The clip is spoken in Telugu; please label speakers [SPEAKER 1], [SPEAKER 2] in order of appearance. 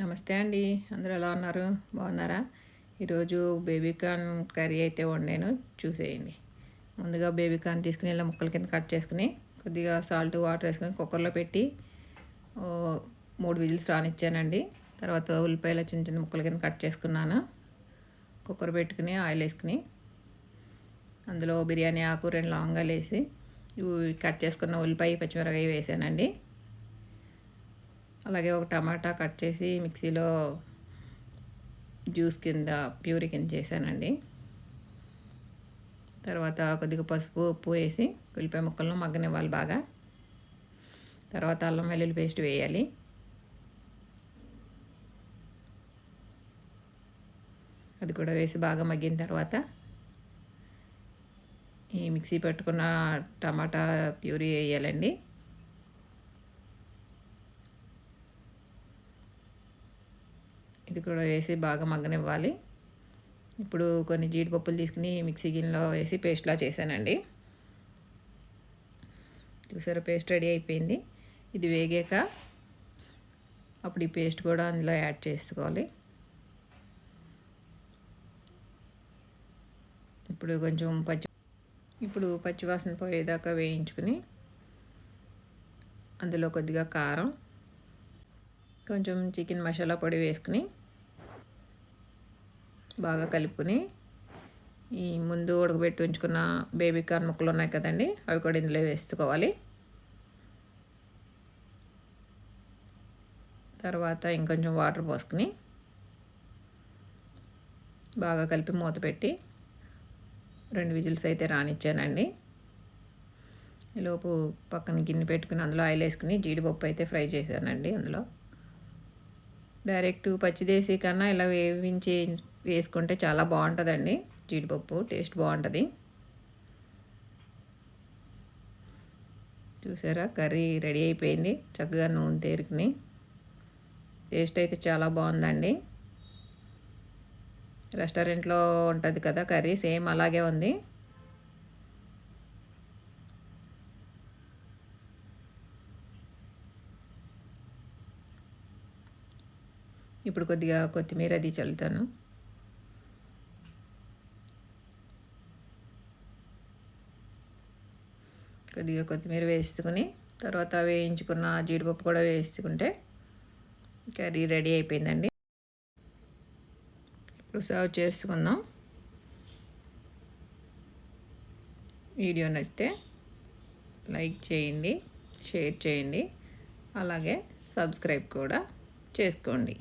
[SPEAKER 1] నమస్తే అండి. అందరూ ఎలా ఉన్నారు? బాగున్నారా? ఈరోజు బేబీకార్న్ కర్రీ అయితే వండాను. చూసేయండి. ముందుగా బేబీకార్న్ తీసుకుని ఇలా ముక్కల కింద కట్ చేసుకుని కొద్దిగా సాల్ట్ వాటర్ వేసుకొని కుక్కర్లో పెట్టి మూడు విజిల్స్ రానిచ్చానండి. తర్వాత ఉల్లిపాయల చిన్న చిన్న ముక్కల కింద కట్ చేసుకున్నాను. కుక్కర్ పెట్టుకుని ఆయిల్ వేసుకుని అందులో బిర్యానీ ఆకు రెండు లవంగాలు వేసి కట్ చేసుకున్న ఉల్లిపాయ పచ్చిమిరకాయ వేసానండి. అలాగే ఒక టమాటా కట్ చేసి మిక్సీలో జ్యూస్ కింద ప్యూరీ కింద చేశానండి. తర్వాత కొద్దిగా పసుపు ఉప్పు వేసి ఉల్లిపాయ ముక్కలను మగ్గనివ్వాలి బాగా. తర్వాత అల్లం వెల్లుల్లి పేస్ట్ వేయాలి. అది కూడా వేసి బాగా మగ్గిన తర్వాత ఈ మిక్సీ పెట్టుకున్న టమాటా ప్యూరీ వేయాలండి. ఇది కూడా వేసి బాగా మగ్గనివ్వాలి. ఇప్పుడు కొన్ని జీడిపప్పులు తీసుకుని మిక్సీ గిన్నెలో వేసి పేస్ట్లా చేశానండి. చూసారా పేస్ట్ రెడీ అయిపోయింది. ఇది వేగాక అప్పుడు ఈ పేస్ట్ కూడా అందులో యాడ్ చేసుకోవాలి. ఇప్పుడు కొంచెం పచ్చి ఇప్పుడు పచ్చివాసన పోయేదాకా వేయించుకుని అందులో కొద్దిగా కారం కొంచెం చికెన్ మసాలా పొడి వేసుకుని బాగా కలుపుకొని ఈ ముందు ఉడకబెట్టి ఉంచుకున్న బేబీ కార్న్ ముక్కలు ఉన్నాయి కదండి అవి కూడా ఇందులో వేసుకోవాలి. తర్వాత ఇంకొంచెం వాటర్ పోసుకుని బాగా కలిపి మూత పెట్టి రెండు విజిల్స్ అయితే రానిచ్చానండి. ఈలోపు పక్కన గిన్నె పెట్టుకుని అందులో ఆయిల్ వేసుకుని జీడిపప్పు అయితే ఫ్రై చేశానండి అందులో. డైరెక్ట్ పచ్చిదేసి కన్నా ఇలా వేయించి వేసుకుంటే చాలా బాగుంటుందండి. జీడిపప్పు టేస్ట్ బాగుంటుంది. చూసారా? కర్రీ రెడీ అయిపోయింది. చక్కగా నూనె తేరుకుని. టేస్ట్ అయితే చాలా బాగుందండి. రెస్టారెంట్లో ఉంటుంది కదా కర్రీ సేమ్ అలాగే ఉంది. ఇప్పుడు కొద్దిగా కొత్తిమీర అది చల్లుతాను. కొద్దిగా కొత్తిమీర వేసుకుని తర్వాత వేయించుకున్న జీడిపప్పు కూడా వేసుకుంటే కర్రీ రెడీ అయిపోయిందండి. ఇప్పుడు సర్వ్ చేసుకుందాం. వీడియో నచ్చితే లైక్ చేయండి షేర్ చేయండి అలాగే సబ్స్క్రైబ్ కూడా చేసుకోండి.